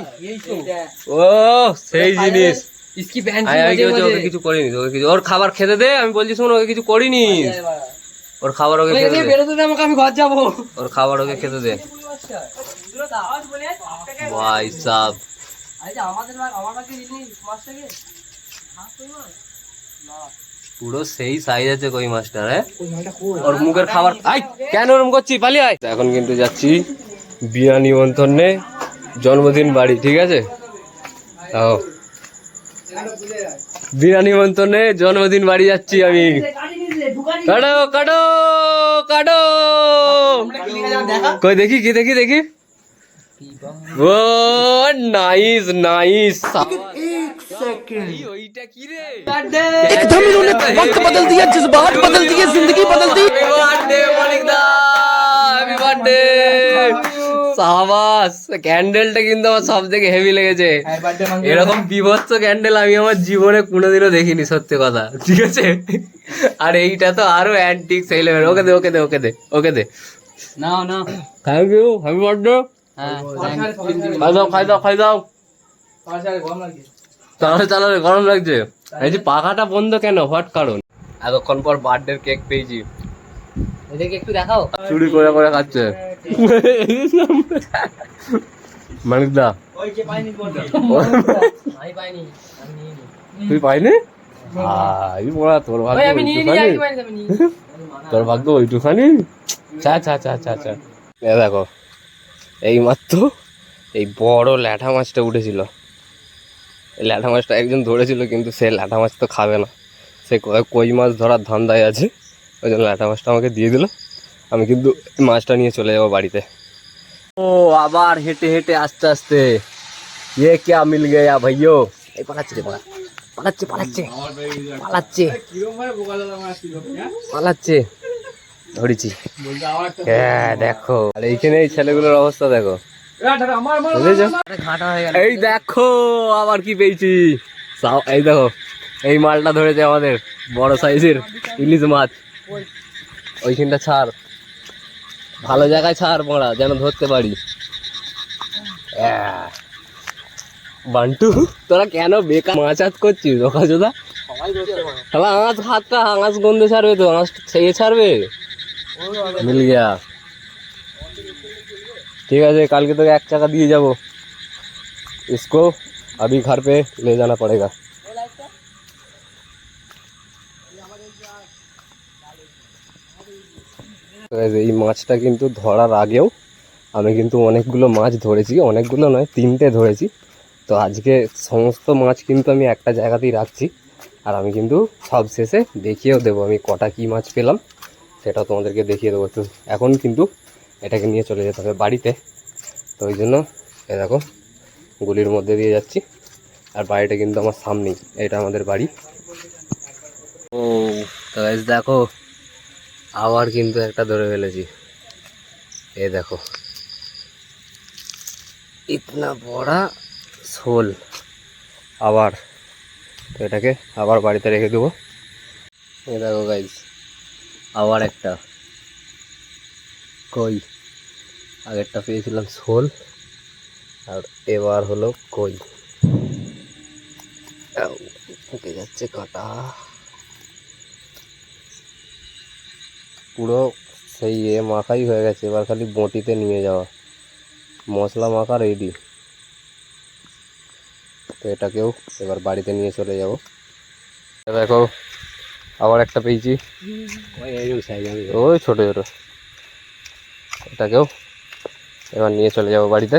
হ্যাঁ, ও সেই জিনিস। করিনি ওকে কিছু ওর খাবার খেতে দে আমি বলছি শোন ওকে কিছু করিনি। ওর খাবার ওকে খেতে বেরোতে দে আমাকে আমি ঘর যাব। ওর খাবার ওকে খেতে দে। ভাই সাব। পুরো সেই সাইজ আছে কই মাস্টার হ্যাঁ? ওর মুখের খাবার আই কেন ওরম করছি পালিয়ে আয়। এখন কিন্তু যাচ্ছি বিয়া নিমন্ত্রণে। জন্মদিন বাড়ি ঠিক আছে তাও বিনা নিমন্ত্রণে জন্মদিন বাড়ি যাচ্ছি আমি কাটো কাটো কাটো কই দেখি কি দেখি দেখি ও নাইস নাইস ওইটা কি রে एकदम इन्होंने वक्त बदल दिया जज्बात बदल दिए जिंदगी बदल दी happy birthday Manik da happy birthday সাবাস ক্যান্ডেলটা কিন্তু আমার সব থেকে হেভি লেগেছে এরকম বিভৎস ক্যান্ডেল আমি আমার জীবনে কোনোদিনও দেখিনি সত্যি কথা ঠিক আছে? আর এইটা তো আরও অ্যান্টিক সেই লেভেল ওকে দে ওকে দে ওকে দে ওকে দে। না না থ্যাংক ইউ হ্যাপি বার্থডে হ্যাঁ খাই দাও খাই দাও খাই দাও চালালে চালালে গরম লাগছে। এই যে পাখাটা বন্ধ কেন? হোয়াট কারণ? এতক্ষণ পর বার্থডে কেক পেয়েছি। এদেরকে একটু দেখাও। চুরি করে করে খাচ্ছে। মানিক দা আমি পাইনি আমি নিয়ে নিই। তুই পাইনি তোর ভাগ্য ওইটুখানি। তোর ভাগ্য ওইটুখানি চা চা চা চা চা। দেখো এই মাত্র এই বড় ল্যাঠা মাছটা উঠেছিল। এই ল্যাঠা মাছটা একজন ধরেছিল কিন্তু সে ল্যাঠা মাছ তো খাবে না। সে কই মাছ ধরার ধান্দায় আছে? ওই জন্য ল্যাঠা মাছটা আমাকে দিয়ে দিল। আমি কিন্তু মাছটা নিয়ে চলে যাব বাড়িতে। ও আবার হেঁটে হেঁটে আস্তে আস্তে। ইয়ে কে মিল গেয়া ভাইয়ো? এই পালাচ্ছে রে পালা পালাচ্ছে পালাচ্ছে পালাচ্ছে। পালাচ্ছে। ধরেছি। হ্যাঁ দেখো। আর এইখানে এই ছেলেগুলোর অবস্থা দেখো। বুঝেছ? ঘাটা হয়ে গেল। এই দেখো আবার কি পেয়েছি। এই দেখো এই মালটা ধরেছে আমাদের বড় সাইজের ইলিশ মাছ। ওইখানটা ছাড়। ভালো জায়গায় ছাড় পড়া যেন ধরতে পারি আহ। বান্টু তোরা কেন বেকার মাছ হাত করছিস ওকা চোদা তাহলে আঁচ হাতটা আঁচ গন্ধে ছাড়বে তো আঁচ ছেয়ে ছাড়বে মিল গিয়া ठीक है कल के तो एक चक्का दिए जाबो इसको अभी घर पे ले जाना पड़ेगा এই মাছটা কিন্তু ধরার আগেও আমি কিন্তু অনেকগুলো মাছ ধরেছি, অনেকগুলো নয়, তিনটে ধরেছি। তো আজকে সমস্ত মাছ কিন্তু আমি একটা জায়গাতেই রাখছি আর আমি কিন্তু সব শেষে দেখিয়েও দেবো আমি কটা কী মাছ পেলাম সেটা তোমাদেরকে দেখিয়ে দেবো। তো এখন কিন্তু এটাকে নিয়ে চলে যেতে হবে বাড়িতে। তো ওই জন্য এ দেখো, গুলির মধ্যে দিয়ে যাচ্ছি আর বাড়িটা কিন্তু আমার সামনেই, এটা আমাদের বাড়ি। ও, তো দেখো আবার কিন্তু একটা ধরে ফেলেছি। এ দেখো। ইতনা বড়া শোল। আবার তো এটাকে আবার বাড়িতে রেখে দেবো। এ দেখো গাইজ আবার একটা কই। আগেরটা পেয়েছিলাম শোল আর এবার হলো কই। আউ, যাচ্ছে কাটা। পুরো সেই এ মাখাই হয়ে গেছে এবার খালি বটিতে নিয়ে যাওয়া। মশলা মাখা রেডি তো এটাকেও এবার বাড়িতে নিয়ে চলে যাব। দেখো আবার একটা পেয়েছি। ওই ছোটো ছোটো। এটাকেও এবার নিয়ে চলে যাব বাড়িতে।